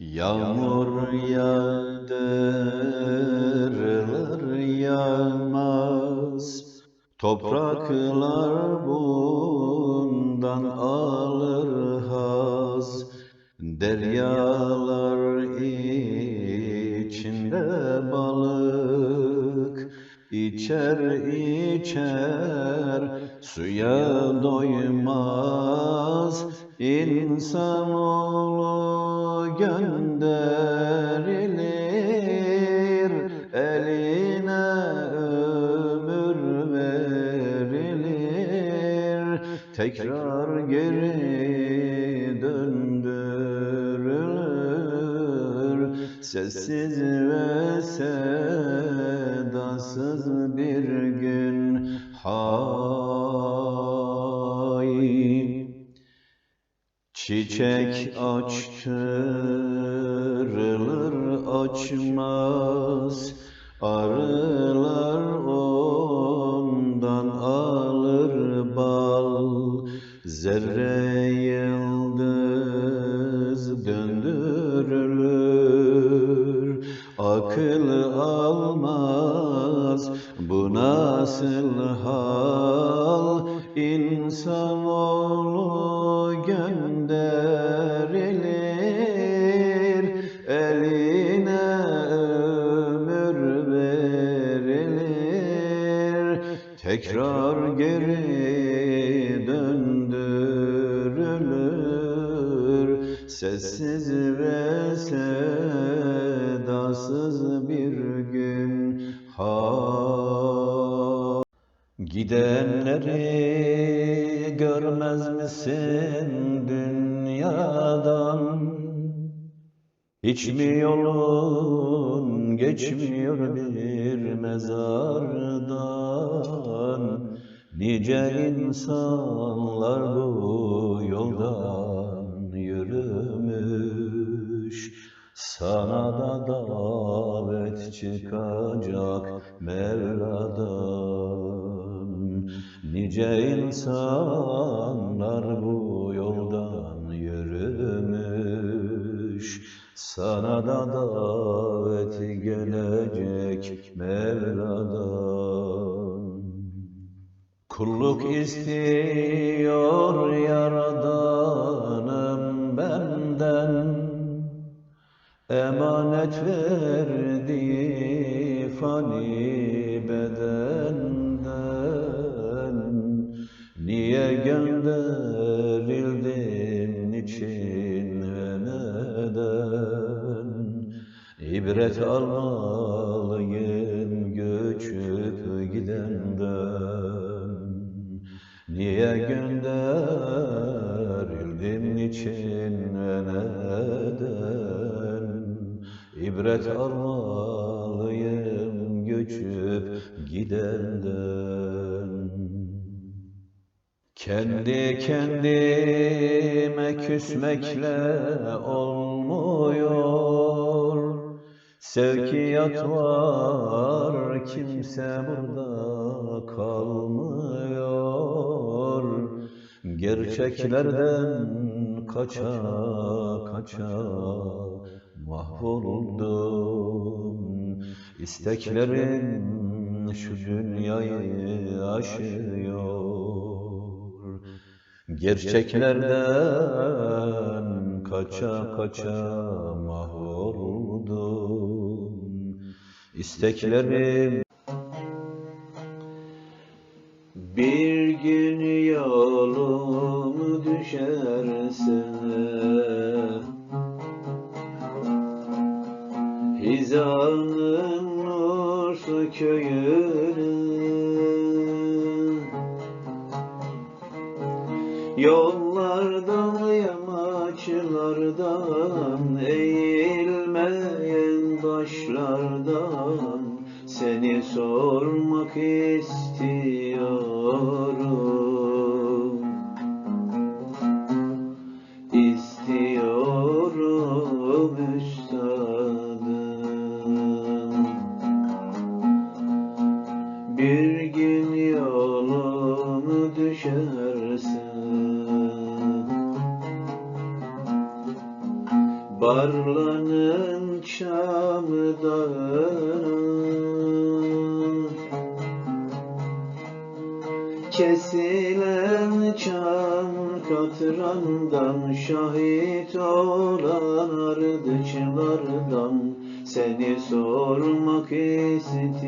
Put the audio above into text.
Yağmur yağdırılır yağmaz. Topraklar bundan alır haz. Deryalar içinde balık içer içer. Suya doymaz İnsanoğlu gönderilir eline ömür verilir. Tekrar geri döndürülür sessiz ve sedasız bir gün. hay Çiçek açtırılır açmaz. Arılar ondan alır bal. Zerre yıldız döndürülür. Akıl almaz. Bu nasıl hal? İnsanoğlu Tekrar geri döndürülür. Sessiz ve sedasız bir gün. Ha. Gidenleri görmez misin dünyadan? Hiç mi yolun geçmiyor bir mezardan? Nice insanlar bu yoldan yürümüş. Sana da davet çıkacak Mevla'dan. Nice insanlar bu yoldan Sana da davet gelecek Mevla'dan. Kulluk istiyor yaradanım İbret almalıyım göçüp gidenden. Niye gönderildim niçin ve neden İbret almalıyım göçüp gidenden. Kendi kendime küsmekle olmuyor Sevkiyat var kimse burada kalmıyor. Gerçeklerden kaça kaça mahvoldum. İsteklerin şu dünyayı aşıyor. Gerçeklerden kaça kaça mahvoldum İsteklerim. Bir gün yolum düşerse Hizanın Nursu köyüne Yollardan yamaçlardan eğilmeyen taşlardan seni sormak istiyorum. İstiyorum üstadım. Bir gün yolunu düşersen Tarlanın çamdağına Kesilen çam katrandan Şahit olan ardıçlardan Seni sormak istiyorum